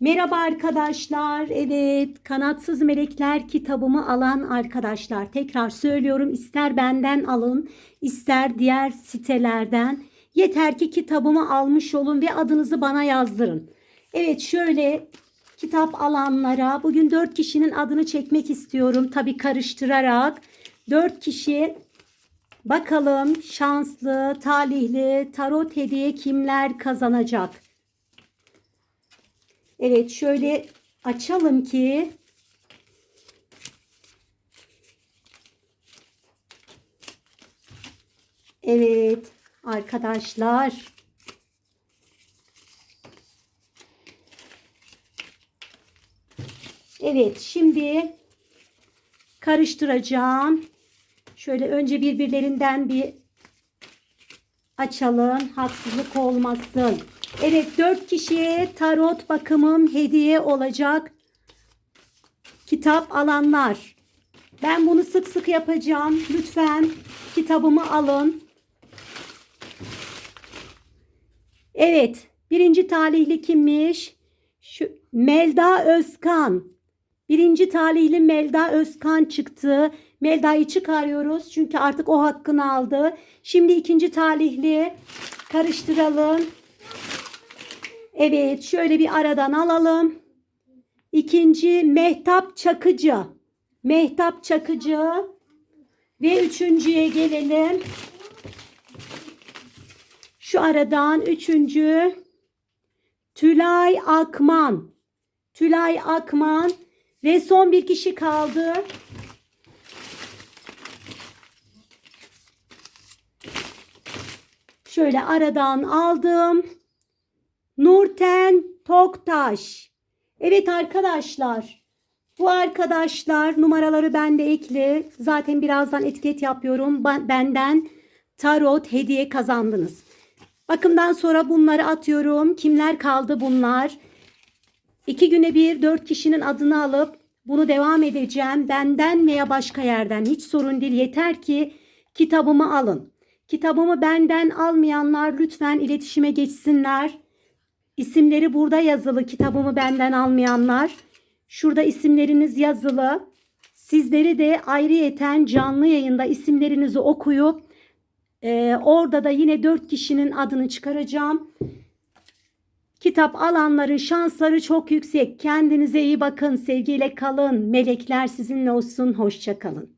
Merhaba arkadaşlar. Evet, Kanatsız Melekler kitabımı alan arkadaşlar. Tekrar söylüyorum ister benden alın, ister diğer sitelerden. Yeter ki kitabımı almış olun ve adınızı bana yazdırın. Evet, şöyle kitap alanlara bugün 4 kişinin adını çekmek istiyorum. Tabii karıştırarak 4 kişi bakalım şanslı, talihli, tarot hediye kimler kazanacak? Evet şöyle açalım ki Evet arkadaşlar Evet şimdi karıştıracağım. Şöyle önce birbirlerinden bir açalım. Haksızlık olmasın. Evet 4 kişiye tarot bakımım hediye olacak. Kitap alanlar. Ben bunu sık sık yapacağım. Lütfen kitabımı alın. Evet. Birinci talihli kimmiş? Şu Melda Özkan. Birinci talihli Melda Özkan çıktı. Melda'yı çıkarıyoruz. Çünkü artık o hakkını aldı. Şimdi ikinci talihli karıştıralım. Evet şöyle bir aradan alalım. İkinci Mehtap Çakıcı. Mehtap Çakıcı. Ve üçüncüye gelelim. Şu aradan üçüncü Tülay Akman. Tülay Akman. Ve son bir kişi kaldı. Şöyle aradan aldım. Nurten Toktaş. Evet arkadaşlar. Bu arkadaşlar numaraları bende ekli. Zaten birazdan etiket yapıyorum. Ben- Benden tarot hediye kazandınız. Bakımdan sonra bunları atıyorum. Kimler kaldı bunlar? İki güne bir dört kişinin adını alıp bunu devam edeceğim. Benden veya başka yerden hiç sorun değil. Yeter ki kitabımı alın. Kitabımı benden almayanlar lütfen iletişime geçsinler. İsimleri burada yazılı kitabımı benden almayanlar. Şurada isimleriniz yazılı. Sizleri de ayrıyeten canlı yayında isimlerinizi okuyup e, orada da yine dört kişinin adını çıkaracağım. Kitap alanların şansları çok yüksek. Kendinize iyi bakın. Sevgiyle kalın. Melekler sizinle olsun. Hoşça kalın.